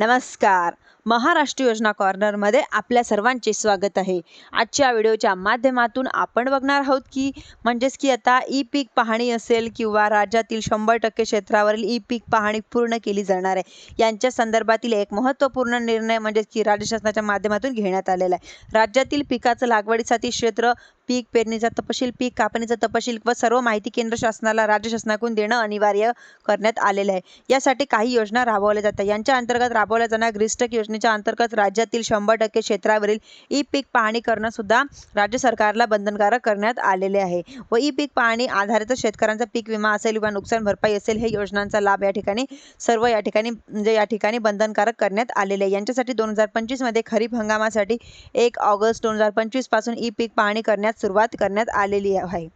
नमस्कार. महाराष्ट्र योजना कॉर्नरमध्ये आपल्या सर्वांचे स्वागत आहे. आजच्या व्हिडिओच्या माध्यमातून आपण बघणार आहोत की म्हणजेच की आता ई पीक पाहणी असेल किंवा राज्यातील शंभर टक्के क्षेत्रावरील ई पीक पाहणी पूर्ण केली जाणार आहे. यांच्या संदर्भातील एक महत्त्वपूर्ण निर्णय म्हणजेच की राज्य शासनाच्या माध्यमातून घेण्यात आलेला आहे. राज्यातील पिकाचं लागवडीसाठी क्षेत्र पीक पेरणीचा तपशील पीक कापणीचा तपशील व सर्व माहिती केंद्र शासनाला राज्य शासनाकडून देणं अनिवार्य करण्यात आलेलं आहे. यासाठी काही योजना राबवल्या जातात. यांच्या अंतर्गत राबवल्या जाणाऱ्या ग्रीस्टक योजनेच्या अंतर्गत राज्यातील शंभर टक्के क्षेत्रावरील ई पीक पाहणी करणं सुद्धा राज्य सरकारला बंधनकारक करण्यात आलेले आहे. व ई पीक पाहणी आधारित शेतकऱ्यांचा पीक विमा असेल किंवा नुकसान भरपाई असेल हे योजनांचा लाभ या ठिकाणी सर्व या ठिकाणी म्हणजे या ठिकाणी बंधनकारक करण्यात आलेले आहे. यांच्यासाठी दोन हजार पंचवीसमध्ये खरीप हंगामासाठी एक ऑगस्ट दोन हजार पंचवीसपासून ई पीक पाहणी करण्यात सुरुवात करण्यात आलेली आहे.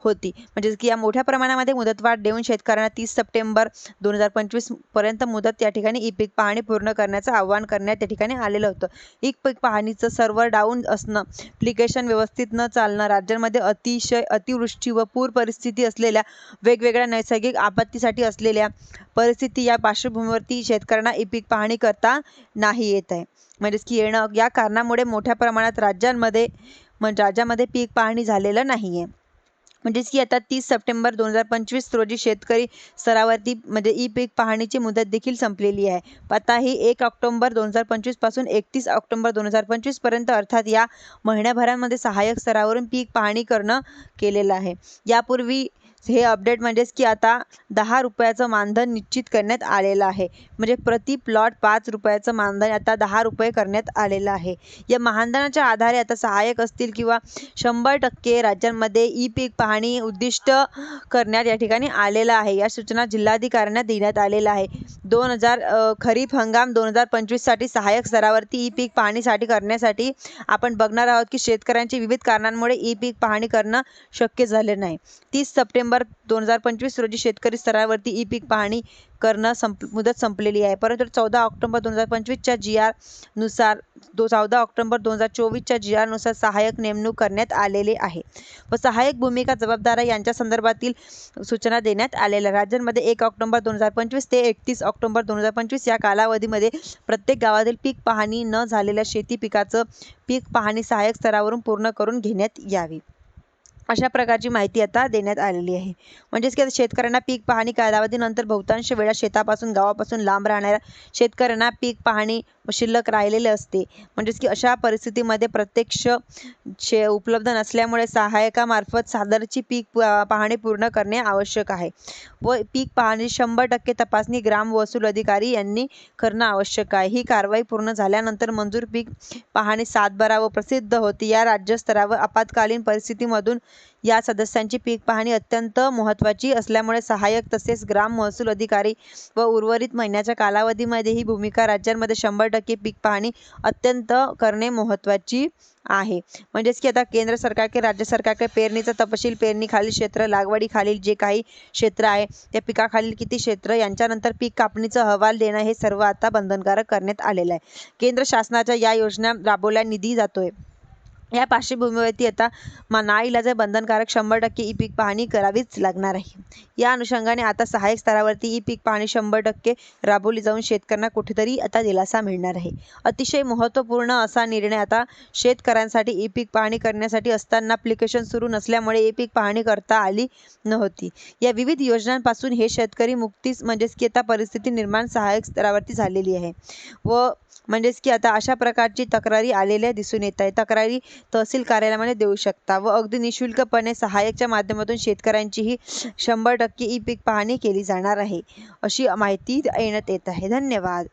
होती. म्हणजेच की या मोठ्या प्रमाणामध्ये मुदतवाढ देऊन शेतकऱ्यांना तीस सप्टेंबर दोन हजार पंचवीसपर्यंत मुदत या ठिकाणी ई पीक पाहणी पूर्ण करण्याचं आवाहन करण्यात या ठिकाणी आलेलं होतं. ई पीक पाहणीचं सर्व्हर डाऊन असणं ॲप्लिकेशन व्यवस्थित न चालणं राज्यांमध्ये अतिशय अतिवृष्टी व पूर परिस्थिती असलेल्या वेगवेगळ्या नैसर्गिक आपत्तीसाठी असलेल्या परिस्थिती या पार्श्वभूमीवरती शेतकऱ्यांना ई पीक पाहणी करता नाही येत आहे. म्हणजेच की येणं या कारणामुळे मोठ्या प्रमाणात राज्यांमध्ये म्हणजे राज्यामध्ये पीक पाहणी झालेलं नाही आहे म्हणजेच की आता तीस सप्टेंबर दोन हजार पंचवीस रोजी शेतकरी स्तरावरती म्हणजे ई पीक पाहणीची मुदत देखील संपलेली आहे. आता ही एक ऑक्टोंबर दोन हजार पंचवीसपासून एकतीस ऑक्टोंबर दोन हजार पंचवीसपर्यंत अर्थात या महिन्याभरामध्ये सहाय्यक स्तरावरून पीक पाहणी करणं केलेलं आहे. यापूर्वी हे अपडेट म्हणजेच की आता दहा रुपयाचं मानधन निश्चित करण्यात आलेलं आहे. म्हणजे प्रति प्लॉट पाच रुपयाचं मानधन आता दहा रुपये करण्यात आलेलं आहे. या मानधनाच्या आधारे आता सहाय्यक असतील किंवा शंभर टक्के राज्यांमध्ये ई पीक पाहणी उद्दिष्ट करण्यात या ठिकाणी आलेलं आहे. या सूचना जिल्हाधिकाऱ्यांना देण्यात आलेल्या आहे. दोन हजार खरीप हंगाम दोन हजार पंचवीससाठी सहाय्यक स्तरावरती ई पीक पाहणीसाठी करण्यासाठी आपण बघणार आहोत की शेतकऱ्यांची विविध कारणांमुळे ई पीक पाहणी करणं शक्य झाले नाही. तीस सप्टेंबर दोन हजार पंचवीस रोजी शेतकरी स्तरावरती ई पीक पाहणी करणं संप मुदत संपलेली आहे. परंतु चौदा ऑक्टोबर दोन हजार पंचवीसच्या जी आरनुसार दो चौदा ऑक्टोबर दोन हजार चोवीसच्या जी आरनुसार सहाय्यक नेमणूक करण्यात आलेले आहे व सहाय्यक भूमिका जबाबदार यांच्या संदर्भातील सूचना देण्यात आलेल्या. राज्यांमध्ये एक ऑक्टोबर दोन हजार पंचवीस ते एकतीस ऑक्टोबर दोन हजार पंचवीस या कालावधीमध्ये प्रत्येक गावातील पीक पाहणी न झालेल्या शेती पिकाचं पीक पाहणी सहाय्यक स्तरावरून पूर्ण करून घेण्यात यावी. अशा प्रकारची माहिती आता देण्यात आलेली आहे. म्हणजेच की आता शेतकऱ्यांना पीक पाहणी कालावधीनंतर बहुतांश वेळा शेतापासून गावापासून लांब राहणाऱ्या शेतकऱ्यांना पीक पाहणी शिल्लक राहिलेले असते. म्हणजेच की अशा परिस्थितीमध्ये प्रत्यक्ष शे उपलब्ध नसल्यामुळे सहायकामार्फत सादरची पीक पाहणी पूर्ण करणे आवश्यक आहे. व पीक पाहणी शंभर टक्के तपासणी ग्राम वसूल अधिकारी यांनी करणं आवश्यक आहे. ही कारवाई पूर्ण झाल्यानंतर मंजूर पीक पाहणी सातबारा व प्रसिद्ध होती. या राज्यस्तरावर आपत्कालीन परिस्थितीमधून या सदस्यांची पीक पाहणी अत्यंत महत्त्वाची असल्यामुळे सहाय्यक तसेच ग्राम महसूल अधिकारी व उर्वरित महिन्याच्या कालावधीमध्ये ही भूमिका राज्यांमध्ये शंभर टक्के पीक पाहणी अत्यंत करणे महत्त्वाची आहे. म्हणजेच की आता केंद्र सरकार के राज्य सरकारकडे पेरणीचा तपशील पेरणीखालील क्षेत्र लागवडीखालील जे काही क्षेत्र आहे त्या पिकाखालील किती क्षेत्र यांच्यानंतर पीक कापणीचा अहवाल देणं हे सर्व आता बंधनकारक करण्यात आलेलं आहे. केंद्र शासनाच्या या योजना राबवल्या निधी जातोय. या पार्श्वभूमीवरती आता मा नाईलाज बंधनकारक शंभर टक्के ई पीक पाहणी करावीच लागणार आहे. या अनुषंगाने आता सहाय्यक स्तरावरती ई पीक पाहणी शंभर टक्के राबवली जाऊन शेतकऱ्यांना कुठेतरी आता दिलासा मिळणार आहे. अतिशय महत्त्वपूर्ण असा निर्णय आता शेतकऱ्यांसाठी ई पीक पाहणी करण्यासाठी असताना अप्लिकेशन सुरू नसल्यामुळे ई पीक पाहणी करता आली नव्हती. या विविध योजनांपासून हे शेतकरी मुक्तीच म्हणजेच की आता परिस्थिती निर्माण सहाय्यक स्तरावरती झालेली आहे. व म्हणजेच की आता अशा प्रकारची तक्रारी आलेल्या दिसून येत आहे. तक्रारी तहसील कार्यालयामध्ये देऊ शकता व अगदी निशुल्कपणे सहाय्यकच्या माध्यमातून शेतकऱ्यांचीही शंभर टक्के ई पीक पाहणी केली जाणार आहे. अशी माहिती येण्यात येत आहे. धन्यवाद.